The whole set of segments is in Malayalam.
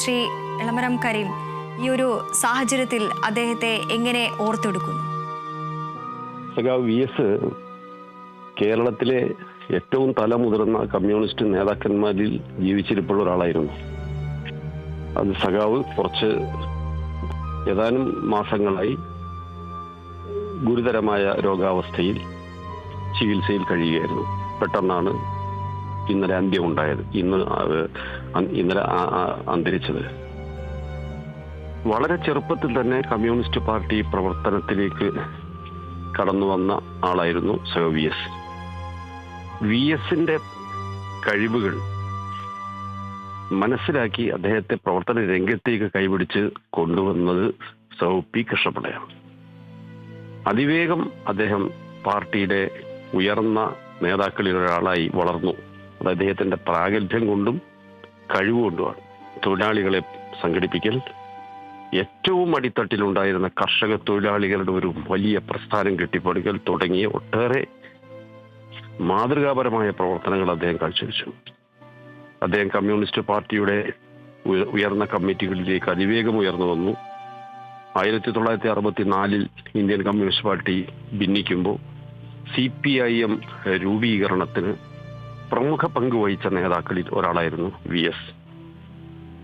ശ്രീ ഇളമരം കരീം ഈ ഒരു സാഹചര്യത്തിൽ അദ്ദേഹത്തെ എങ്ങനെ ഓർത്തെടുക്കുന്നു? വി എസ് കേരളത്തിലെ ഏറ്റവും തലമുതിർന്ന കമ്മ്യൂണിസ്റ്റ് നേതാക്കന്മാരിൽ ജീവിച്ചിരിപ്പുള്ള ഒരാളായിരുന്നു. അത് സഖാവ് കുറച്ച് ഏതാനും മാസങ്ങളായി ഗുരുതരമായ രോഗാവസ്ഥയിൽ ചികിത്സയിൽ കഴിയുകയായിരുന്നു. പെട്ടെന്നാണ് ഇന്നലെ അന്ത്യമുണ്ടായത് ഇന്ന് ഇന്നലെ അന്തരിച്ചത്. വളരെ ചെറുപ്പത്തിൽ തന്നെ കമ്മ്യൂണിസ്റ്റ് പാർട്ടി പ്രവർത്തനത്തിലേക്ക് കടന്നു വന്ന ആളായിരുന്നു സഹ വി എസ്. വി എസിന്റെ കഴിവുകൾ മനസ്സിലാക്കി അദ്ദേഹത്തെ പ്രവർത്തന രംഗത്തേക്ക് കൈപിടിച്ച് കൊണ്ടുവന്നത് സൗ പി കൃഷ്ണപിള്ളയാണ്. അതിവേഗം അദ്ദേഹം പാർട്ടിയുടെ ഉയർന്ന നേതാക്കളിൽ ഒരാളായി വളർന്നു. അത് അദ്ദേഹത്തിന്റെ പ്രാഗൽഭ്യം കൊണ്ടും കഴിവുകൊണ്ടുമാണ് തൊഴിലാളികളെ സംഘടിപ്പിക്കൽ. ഏറ്റവും അടിത്തട്ടിലുണ്ടായിരുന്ന കർഷക തൊഴിലാളികളുടെ ഒരു വലിയ പ്രസ്ഥാനം കെട്ടിപ്പടുക്കൽ തുടങ്ങിയ ഒട്ടേറെ മാതൃകാപരമായ പ്രവർത്തനങ്ങൾ അദ്ദേഹം കാഴ്ചവെച്ചു. അദ്ദേഹം കമ്മ്യൂണിസ്റ്റ് പാർട്ടിയുടെ ഉയർന്ന കമ്മിറ്റികളിലേക്ക് അതിവേഗം ഉയർന്നു വന്നു. ആയിരത്തി തൊള്ളായിരത്തി അറുപത്തി നാലിൽ ഇന്ത്യൻ കമ്മ്യൂണിസ്റ്റ് പാർട്ടി ഭിന്നിക്കുമ്പോൾ സി പി ഐ എം രൂപീകരണത്തിന് പ്രമുഖ പങ്ക് വഹിച്ച നേതാക്കളിൽ ഒരാളായിരുന്നു വി എസ്.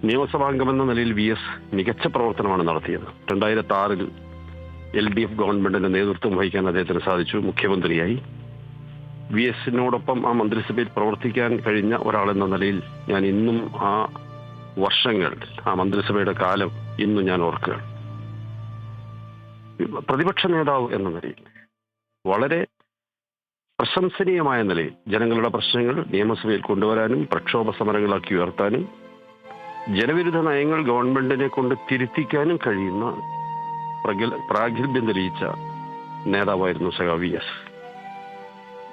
നിയമസഭാംഗമെന്ന നിലയിൽ വി എസ് മികച്ച പ്രവർത്തനമാണ് നടത്തിയത്. രണ്ടായിരത്തി ആറിൽ എൽ ഡി എഫ് ഗവൺമെന്റിന്റെ നേതൃത്വം വഹിക്കാൻ അദ്ദേഹത്തിന് സാധിച്ചു. മുഖ്യമന്ത്രിയായി. വി എസിനോടൊപ്പം ആ മന്ത്രിസഭയിൽ പ്രവർത്തിക്കാൻ കഴിഞ്ഞ ഒരാളെന്ന നിലയിൽ ഞാൻ ഇന്നും ആ വർഷങ്ങൾ ആ മന്ത്രിസഭയുടെ കാലം ഇന്നും ഞാൻ ഓർക്കുക പ്രതിപക്ഷ നേതാവ് എന്ന നിലയിൽ വളരെ പ്രശംസനീയമായ നിലയിൽ ജനങ്ങളുടെ പ്രശ്നങ്ങൾ നിയമസഭയിൽ കൊണ്ടുവരാനും പ്രക്ഷോഭ സമരങ്ങളാക്കി ഉയർത്താനും ജനവിരുദ്ധ നയങ്ങൾ ഗവൺമെന്റിനെ കൊണ്ട് തിരുത്തിക്കാനും കഴിയുന്ന പ്രഗൽ- പ്രാഗൽഭ്യം തെളിയിച്ച നേതാവായിരുന്നു സഖാ വി എസ്.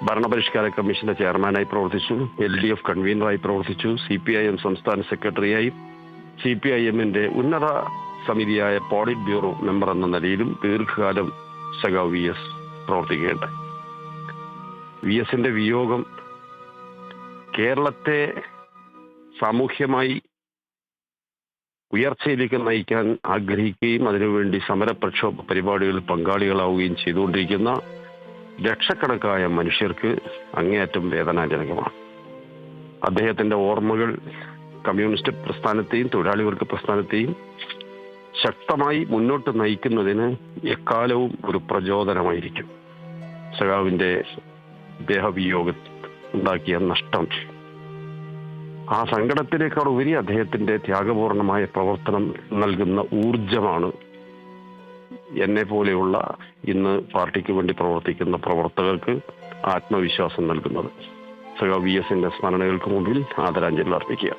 ഭരണപരിഷ്കാര കമ്മീഷന്റെ ചെയർമാനായി പ്രവർത്തിച്ചു എൽ ഡി എഫ് കൺവീനറായി പ്രവർത്തിച്ചു സി പി ഐ എം സംസ്ഥാന സെക്രട്ടറിയായി സി പി ഐ എമ്മിന്റെ ഉന്നത സമിതിയായ പോളിറ്റ് ബ്യൂറോ മെമ്പർ എന്ന നിലയിലും ദീർഘകാലം സഖാ വി എസ് പ്രവർത്തിക്കുകയുണ്ടായി വി എസിന്റെ വിയോഗം കേരളത്തെ സാമൂഹ്യമായി ഉയർച്ചയിലേക്ക് നയിക്കാൻ ആഗ്രഹിക്കുകയും അതിനുവേണ്ടി സമരപ്രക്ഷോഭ പരിപാടികളിൽ പങ്കാളികളാവുകയും ചെയ്തുകൊണ്ടിരിക്കുന്ന ലക്ഷക്കണക്കായ മനുഷ്യർക്ക് അങ്ങേയറ്റം വേദനാജനകമാണ്. അദ്ദേഹത്തിന്റെ ഓർമ്മകൾ കമ്മ്യൂണിസ്റ്റ് പ്രസ്ഥാനത്തെയും തൊഴിലാളി വർഗ പ്രസ്ഥാനത്തെയും ശക്തമായി മുന്നോട്ട് നയിക്കുന്നതിന് എക്കാലവും ഒരു പ്രചോദനമായിരിക്കും. സഖാവിന്റെ ദേഹവിയോഗ ഉണ്ടാക്കിയ നഷ്ടം. ആ സങ്കടത്തിനേക്കാൾ ഉപരി അദ്ദേഹത്തിന്റെ ത്യാഗപൂർണമായ പ്രവർത്തനം നൽകുന്ന ഊർജമാണ് എന്നെ പോലെയുള്ള ഇന്ന് പാർട്ടിക്ക് വേണ്ടി പ്രവർത്തിക്കുന്ന പ്രവർത്തകർക്ക് ആത്മവിശ്വാസം നൽകുന്നത്. സഹ വി എസിന്റെ സ്മരണകൾക്ക് മുമ്പിൽ ആദരാഞ്ജലി അർപ്പിക്കുക